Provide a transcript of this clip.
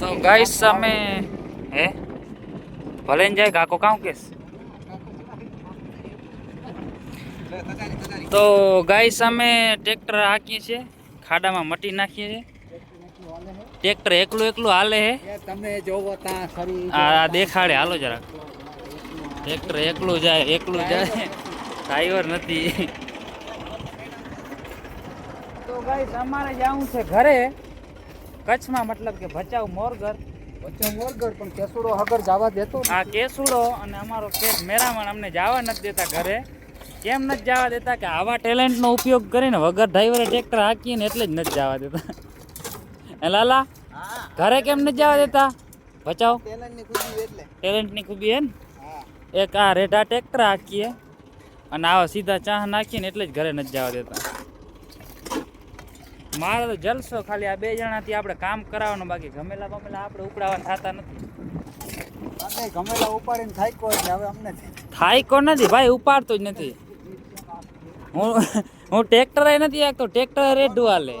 તો ગાઈસ અમે હે? ભલે જાય કાકો કાઉ કેસ? તો ગાઈસ અમે ટ્રેક્ટર હાકીએ છીએ. ખાડામાં મટી નાખીએ છીએ. ટ્રેક્ટર એકલું એકલું હાલે હે. તમે જોવો ત્યાં ખરી આ દેખાડે હાલો જરાક. ટ્રેક્ટર એકલું જાય એકલું જાય. ડ્રાઈવર નથી. તો ગાઈસ અમારે જવું છે ઘરે. કચ્છમાં મતલબ કે ભચાઉ મોરગર ભચાઉ મોરગર પણ કેસુડો હગર જવા દેતો આ કેસુડો અને અમારો કેસ મેરામણ અમને જવા નથી દેતા ઘરે. કેમ નથી જવા દેતા કે આવા ટેલેન્ટનો ઉપયોગ કરીને વગર ડ્રાઈવરે ટ્રેક્ટર હાકીએ ને એટલે જ નથી જવા દેતા. એ લાલા? ઘરે કેમ નથી જવા દેતા? બચાવ ટેલેન્ટની ખૂબી હે ને? એક આ રેઢા ટ્રેક્ટર હાકીએ અને આવા સીધા ચાહ નાખીને એટલે જ ઘરે નથી જવા દેતા. મારે તો જલસો ખાલી આ બે જણાથી આપણે કામ કરાવવાનું બાકી ગમેલા ગમેલા આપણે ઉપડાવવા થતા નથી. ગમેલા ઉપાડીને થાયકો હવે અમને થાય કો નથી ભાઈ ઉપાડતો જ નથી. હું હું ટ્રેક્ટર નથી હાંકતો ટ્રેક્ટર રેડું હાલે.